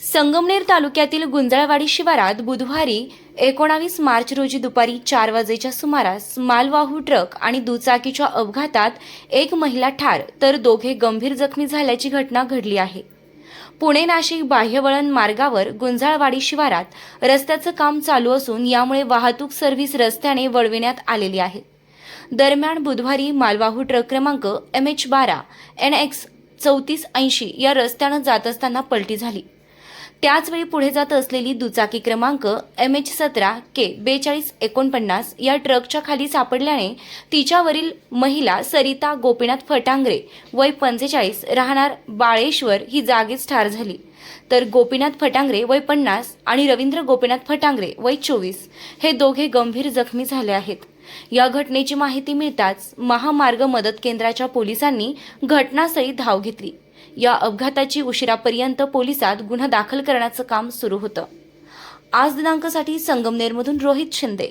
संगमनेर तालुक्यातील गुंजाळवाडी शिवारात बुधवारी एकोणावीस मार्च रोजी दुपारी चार वाजेच्या सुमारास मालवाहू ट्रक आणि दुचाकीच्या अपघातात एक महिला ठार तर दोघे गंभीर जखमी झाल्याची घटना घडली आहे. पुणे नाशिक बाह्यवळण मार्गावर गुंजाळवाडी शिवारात रस्त्याचं काम चालू असून यामुळे वाहतूक सर्व्हिस रस्त्याने वळविण्यात आलेली आहे. दरम्यान बुधवारी मालवाहू ट्रक क्रमांक एम एच बारा एन एक्स चौतीस ऐंशी या रस्त्यानं जात असताना पलटी झाली. त्याचवेळी पुढे जात असलेली दुचाकी क्रमांक एम एच सतरा के बेचाळीस एकोणपन्नास या ट्रकच्या खाली सापडल्याने तिच्यावरील महिला सरिता गोपीनाथ फटांगरे वय पंचेचाळीस राहणार बाळेश्वर ही जागीच ठार झाली. तर गोपीनाथ फटांगरे वय पन्नास आणि रवींद्र गोपीनाथ फटांगरे वय चोवीस हे दोघे गंभीर जखमी झाले आहेत. या घटनेची माहिती मिळताच महामार्ग मदत केंद्राच्या पोलिसांनी घटनास्थळी धाव घेतली. या अपघाताची उशिरापर्यंत पोलिसात गुन्हा दाखल करण्याचं काम सुरू होतं. आज दिनांकासाठी संगमनेरमधून रोहित शिंदे